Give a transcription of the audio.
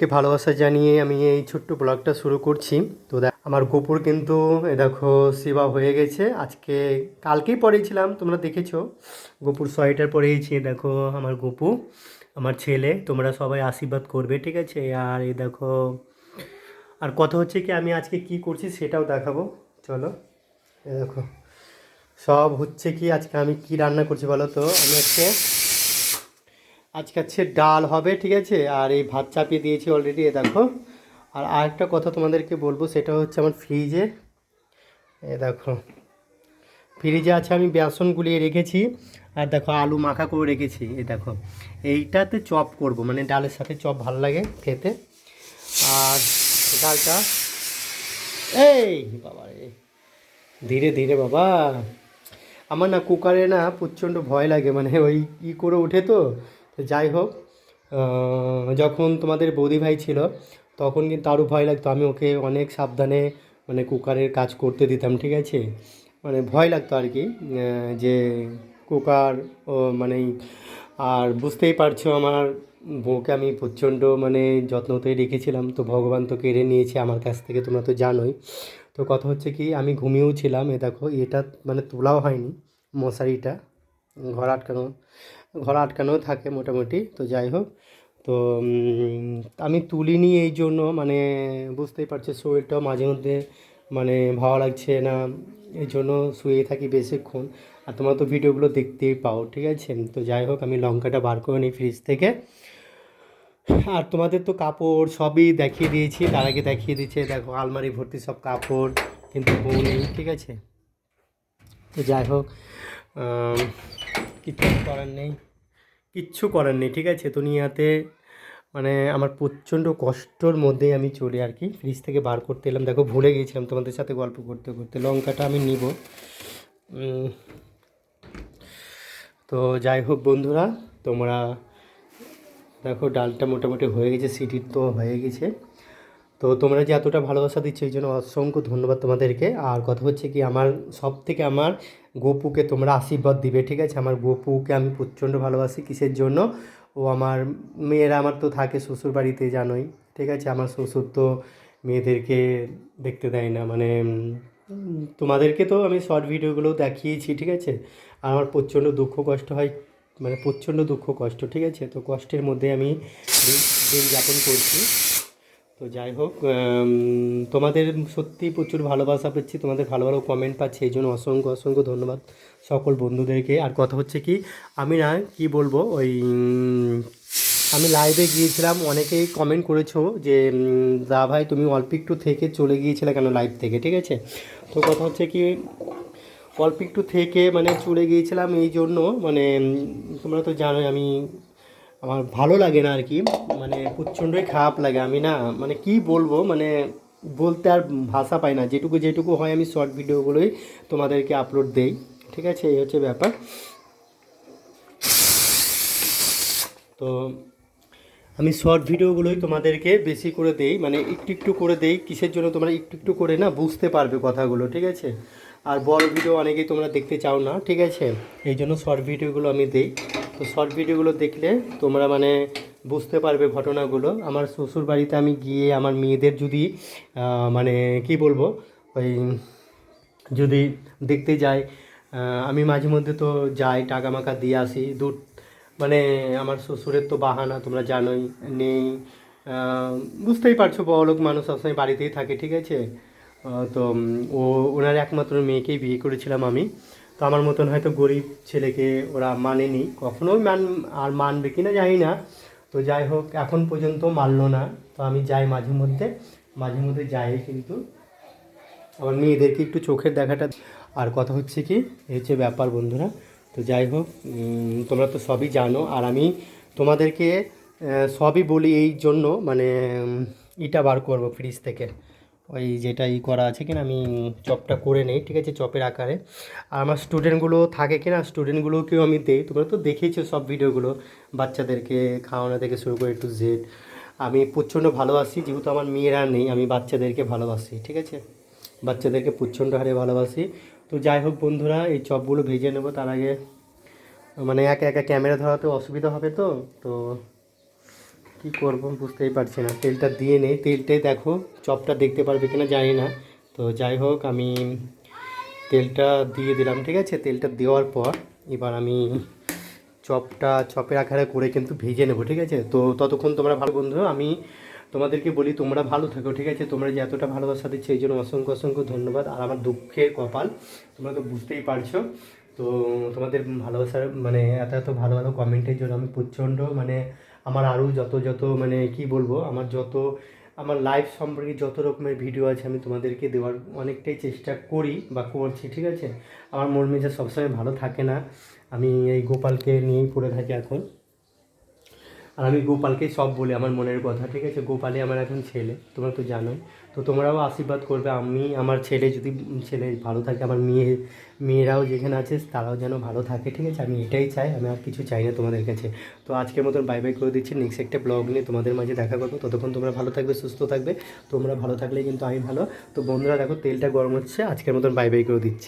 কে ভালোবাসা জানিয়ে আমি এই ছোট্ট ব্লগটা শুরু করছি। তো আমার গোপুর কিন্তু, এ দেখো, সেবা হয়ে গেছে। আজকে কালকেই পড়েছিলাম, তোমরা দেখেছ। গোপুর সোয়েটার পরেইছি দেখো, আমার গোপু, আমার ছেলে, তোমরা সবাই আশীর্বাদ করবে, ঠিক আছে? আর এই দেখো, আর কথা হচ্ছে কি, আমি আজকে কি করছি সেটাও দেখাবো। চলো, এ দেখো। সব হচ্ছে কি, আজকে আমি কি রান্না করছি বলো তো? আমি আজকে আজকে হচ্ছে ডাল হবে, ঠিক আছে? আর এই ভাত চাপিয়ে দিয়েছি অলরেডি এ দেখো। আর আরেকটা কথা তোমাদেরকে বলব, সেটা হচ্ছে আমার ফ্রিজে এ দেখো। ফ্রিজে আছে আমি বেসন গুলিয়ে রেখেছি, আর দেখো আলু মাখা করে রেখেছি এই দেখো। এইটাতে চপ করব মানে ডালের সাথে চপ ভালো লাগে খেতে। আর ডালটা, এই বাবা রে ধীরে ধীরে বাবা। আমার না কুকারে না প্রচণ্ড ভয় লাগে মানে ওই ই করে ওঠে তো তো যাই হোক যখন তোমাদের বৌদি ভাই ছিল, তখন কিন্তু আরও ভয় লাগতো। আমি ওকে অনেক সাবধানে মানে কুকারের কাজ করতে দিতাম, ঠিক আছে? মানে ভয় লাগতো আর কি যে কুকার ও মানে আর বুঝতেই পারছ আমার বউকে আমি প্রচণ্ড মানে যত্নতে রেখেছিলাম, তো ভগবান তো কেড়ে নিয়েছে আমার কাছ থেকে, তোমরা তো জানোই। তো কথা হচ্ছে কি, আমি ঘুমিয়েও ছিলাম, এ দেখো, এটা মানে তোলাও হয়নি, মশারিটা। ঘর আটকানো ঘর আটকানো থাকে মোটামুটি, তো যাই হোক। তো আমি তুলিনি এই জন্য মানে বুঝতেই পারছ শরীরটাও মাঝে মধ্যে মানে ভালো লাগছে না, এই জন্য শুয়ে থাকি বেশিক্ষণ। আর তোমরা তো ভিডিওগুলো দেখতেই পাও, ঠিক আছে? তো যাই হোক, আমি লঙ্কাটা বার করে নিই ফ্রিজ থেকে। আর তোমাদের তো কাপড় সবই দেখিয়ে দিয়েছি, তার আগে দেখিয়ে দিচ্ছে দেখো আলমারি ভর্তি সব কাপড়, কিন্তু বউ নেই, ঠিক আছে? তো যাই হোক কিচ্ছু করার নেই। কিচ্ছু করার নেই, ঠিক আছে? দুনিয়াতে মানে আমার প্রচণ্ড কষ্টর মধ্যেই আমি চলে আর কি। ফ্রিজ থেকে বার করতে এলাম। দেখো, ভুলে গিয়েছিলাম তোমাদের সাথে গল্প করতে করতে। লঙ্কাটা আমি নিব। তো যাই হোক বন্ধুরা, তোমরা দেখো, ডালটা মোটামুটি হয়ে গেছে, সিটির তো হয়ে গেছে। তো তোমরা যে এতটা ভালোবাসা দিচ্ছ, এই জন্য অসংখ্য ধন্যবাদ তোমাদেরকে। আর কথা হচ্ছে কি, আমার সব থেকে আমার গোপুকে তোমরা আশীর্বাদ দিবে, ঠিক আছে? আমার গোপুকে আমি প্রচণ্ড ভালোবাসি কিসের জন্য? ও আমার, মেয়েরা আমার তো থাকে শ্বশুর বাড়িতে জানোই, ঠিক আছে? আমার শ্বশুর তো মেয়েদেরকে দেখতে দেয় না মানে তোমাদেরকে তো আমি শর্ট ভিডিওগুলো দেখিয়েছি, ঠিক আছে? আর আমার প্রচণ্ড দুঃখ কষ্ট হয় মানে প্রচণ্ড দুঃখ কষ্ট, ঠিক আছে? তো কষ্টের মধ্যে আমি দিন যাপন করছি। তো যাই হোক তোমাদের সত্যি প্রচুর ভালোবাসা পাচ্ছি তোমাদের ভালো ভালো কমেন্ট পাচ্ছি, এই জন্য অসংখ্য অসংখ্য ধন্যবাদ সকল বন্ধুদেরকে। আর কথা হচ্ছে কি, আমি না, কি বলব, ওই আমি লাইভে গিয়েছিলাম, অনেকেই কমেন্ট করেছ যে দা ভাই তুমি অল্প একটু থেকে চলে গিয়েছিলে কেন লাইভ থেকে, ঠিক আছে? তো কথা হচ্ছে কি, অল্প একটু থেকে মানে চলে গিয়েছিলাম, এই জন্য মানে তোমরা তো জানোই আমি আমার ভালো লাগে না আর কি মানে প্রচণ্ডই খারাপ লাগে। আমি না মানে কি বলব মানে বলতে আর ভাষা পাই না। যেটুকু যেটুকু হয় আমি শর্ট ভিডিওগুলোই তোমাদেরকে আপলোড দেই, ঠিক আছে? এই হচ্ছে ব্যাপার। তো আমি শর্ট ভিডিওগুলোই তোমাদেরকে বেশি করে দেই মানে একটু একটু করে দেই, কিসের জন্য তোমরা একটু একটু করে না বুঝতে পারবে কথাগুলো, ঠিক আছে? আর বড় ভিডিও অনেকেই তোমরা দেখতে চাও না, ঠিক আছে? এই জন্য শর্ট ভিডিওগুলো আমি দেই। তো শর্ট ভিডিওগুলো দেখলে তোমরা মানে বুঝতে পারবে ঘটনাগুলো। আমার শ্বশুর বাড়িতে আমি গিয়ে আমার মেয়েদের যদি মানে কি বলব, ওই যদি দেখতে যাই আমি মাঝে মধ্যে তো যাই টাকা মাকা দিয়ে আসি। দূর মানে আমার শ্বশুরের তো বাহানা, তোমরা জানোই, নেই বুঝতেই পারছ, বড়লোক মানুষ সবসময় বাড়িতেই থাকে, ঠিক আছে? তো ও, ওনার একমাত্র মেয়েকেই বিয়ে করেছিলাম আমি। তো আমার মতন হয়তো গরিব ছেলেকে ওরা মানেনি। কখনোই মান, আর মানবে কি না জানি না। তো যাই হোক, এখন পর্যন্ত মানলো না। তো আমি যাই মাঝে মধ্যে। মাঝে মধ্যে যাই কিন্তু আমার মেয়েদেরকে একটু চোখের দেখাটা। আর কথা হচ্ছে কি এই হচ্ছে ব্যাপার বন্ধুরা। তো যাই হোক তোমরা তো সবই জানো। আর আমি তোমাদেরকে সবই বলি এই জন্য মানে ইটা বার করব ফ্রিজ থেকে। ওই যেটা ই করা আছে কিনা, আমি চপটা করে নেই, ঠিক আছে, চপের আকারে। আর আমার স্টুডেন্টগুলো থাকে কিনা, স্টুডেন্টগুলোকেও আমি দেই। তোমরা তো দেখেইছো সব ভিডিওগুলো, বাচ্চাদেরকে খাওয়ানো থেকে শুরু করে একটু জেড আমি প্রচণ্ড ভালোবাসি, যেহেতু আমার মেয়েরা নেই, আমি বাচ্চাদেরকে ভালোবাসি, ঠিক আছে? বাচ্চাদেরকে প্রচণ্ড হারে ভালোবাসি। তো যাই হোক বন্ধুরা, এই চপগুলো ভেজে নেব, তার আগে মানে একা একা ক্যামেরা ধরাতে অসুবিধা হবে তো তো কি করব বুঝতেই পারছি না। তেলটা দিয়ে নেই তেলটাই দেখো, চপটা দেখতে পারবে কিনা জানি না। তো যাই হোক, আমি তেলটা দিয়ে দিলাম, ঠিক আছে? তেলটা দেওয়ার পর এবার আমি চপটা চপের আকারে করে কিন্তু ভেজে নেব, ঠিক আছে? তো ততক্ষণ তোমরা ভালো বন্ধু আমি তোমাদেরকে বলি, তোমরা ভালো থাকো, ঠিক আছে? তোমরা যে এতটা ভালোবাসা দিচ্ছে, এই জন্য অসংখ্য অসংখ্য ধন্যবাদ। আর আমার দুঃখের কপাল, তোমরা তো বুঝতেই পারছ। তো তোমাদের ভালোবাসার মানে এত এত ভালো ভালো কমেন্টের জন্য আমি প্রচণ্ড মানে আমার আরও যত যত মানে কি বলব, আমার যত, আমার লাইফ সম্পর্কে যত রকমের ভিডিও আছে আমি তোমাদেরকে দেওয়ার অনেকটাই চেষ্টা করি বা করছি, ঠিক আছে? আমার মন মেজাজ সবসময় ভালো থাকে না। আমি এই গোপালকে নিয়েই পড়ে থাকি এখন। আর আমি গোপালকে সব বলি, আমার মনের কথা, ঠিক আছে? গোপালে আমার এখন ছেলে, তোমরা তো জানোই। তো তোমরাও আশীর্বাদ করবে, আমি আমার ছেলে যদি ছেলে ভালো থাকে, আমার মেয়ে, মেয়েরাও যেখানে আছে, তারাও যেন ভালো থাকে, ঠিক আছে? আমি এটাই চাই, আমি আর কিছু চাই না তোমাদের কাছে। তো আজকের মতন বাই বাই করে দিচ্ছি নেক্সট একটা ব্লগ নিয়ে তোমাদের মাঝে দেখা করব। ততক্ষণ তোমরা ভালো থাকবে, সুস্থ থাকবে, তোমরা ভালো থাকলে কিন্তু আমি ভালো। তো বন্ধুরা, দেখো, তেলটা গরম হচ্ছে, আজকের মতন বাই বাই করে দিচ্ছি।